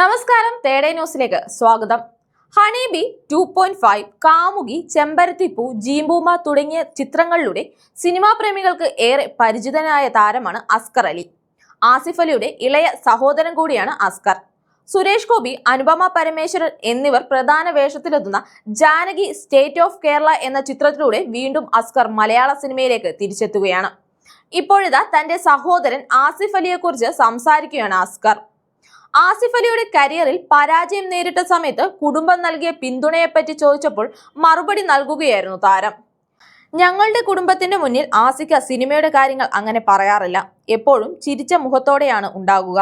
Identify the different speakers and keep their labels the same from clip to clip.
Speaker 1: നമസ്കാരം തേടേ ന്യൂസിലേക്ക് സ്വാഗതം. ഹണീബി ടു പോയിന്റ് ഫൈവ് കാമുകി ചെമ്പരത്തിപ്പൂ ജീമ്പൂമ തുടങ്ങിയ ചിത്രങ്ങളിലൂടെ സിനിമാ പ്രേമികൾക്ക് ഏറെ പരിചിതനായ താരമാണ് അസ്കർ അലി. ആസിഫ് അലിയുടെ ഇളയ സഹോദരൻ കൂടിയാണ് അസ്കർ. സുരേഷ് ഗോപി അനുപമ പരമേശ്വരൻ എന്നിവർ പ്രധാന വേഷത്തിലെത്തുന്ന ജാനകി സ്റ്റേറ്റ് ഓഫ് കേരള എന്ന ചിത്രത്തിലൂടെ വീണ്ടും അസ്കർ മലയാള സിനിമയിലേക്ക് തിരിച്ചെത്തുകയാണ്. ഇപ്പോഴിതാ തന്റെ സഹോദരൻ ആസിഫ് അലിയെക്കുറിച്ച് സംസാരിക്കുകയാണ് അസ്കർ. ആസിഫ് അലിയുടെ കരിയറിൽ പരാജയം നേരിട്ട സമയത്ത് കുടുംബം നൽകിയ പിന്തുണയെപ്പറ്റി ചോദിച്ചപ്പോൾ മറുപടി നൽകുകയായിരുന്നു താരം. ഞങ്ങളുടെ കുടുംബത്തിന്റെ മുന്നിൽ ആസിക്ക സിനിമയുടെ കാര്യങ്ങൾ അങ്ങനെ പറയാറില്ല. എപ്പോഴും ചിരിച്ച മുഖത്തോടെയാണ് ഉണ്ടാകുക.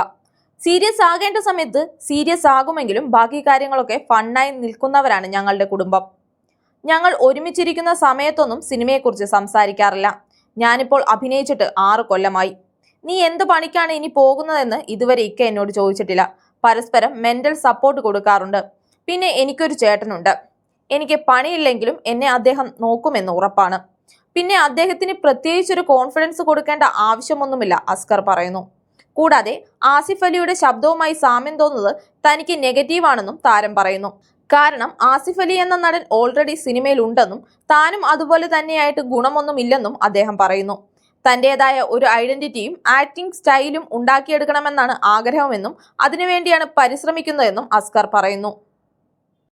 Speaker 1: സീരിയസ് ആകേണ്ട സമയത്ത് സീരിയസ് ആകുമെങ്കിലും ബാക്കി കാര്യങ്ങളൊക്കെ ഫണ്ണായി നിൽക്കുന്നവരാണ് ഞങ്ങളുടെ കുടുംബം. ഞങ്ങൾ ഒരുമിച്ചിരിക്കുന്ന സമയത്തൊന്നും സിനിമയെക്കുറിച്ച് സംസാരിക്കാറില്ല. ഞാനിപ്പോൾ അഭിനയിച്ചിട്ട് ആറ് കൊല്ലമായി. നീ എന്ത് പണിക്കാണ് ഇനി പോകുന്നതെന്ന് ഇതുവരെ ഇക്ക എന്നോട് ചോദിച്ചിട്ടില്ല. പരസ്പരം മെന്റൽ സപ്പോർട്ട് കൊടുക്കാറുണ്ട്. പിന്നെ എനിക്കൊരു ചേട്ടനുണ്ട്. എനിക്ക് പണിയില്ലെങ്കിലും എന്നെ അദ്ദേഹം നോക്കുമെന്ന് ഉറപ്പാണ്. പിന്നെ അദ്ദേഹത്തിന് പ്രത്യേകിച്ചൊരു കോൺഫിഡൻസ് കൊടുക്കേണ്ട ആവശ്യമൊന്നുമില്ല അസ്കർ പറയുന്നു. കൂടാതെ ആസിഫ് അലിയുടെ ശബ്ദവുമായി സാമ്യം തോന്നുന്നത് തനിക്ക് നെഗറ്റീവാണെന്നും താരം പറയുന്നു. കാരണം ആസിഫ് അലി എന്ന നടൻ ഓൾറെഡി സിനിമയിൽ ഉണ്ടെന്നും താനും അതുപോലെ തന്നെയായിട്ട് ഗുണമൊന്നുമില്ലെന്നും അദ്ദേഹം പറയുന്നു. തന്റേതായ ഒരു ഐഡന്റിറ്റിയും ആക്ടിംഗ് സ്റ്റൈലും ഉണ്ടാക്കിയെടുക്കണമെന്നാണ് ആഗ്രഹമെന്നും അതിനുവേണ്ടിയാണ് പരിശ്രമിക്കുന്നതെന്നും അസ്കർ പറയുന്നു.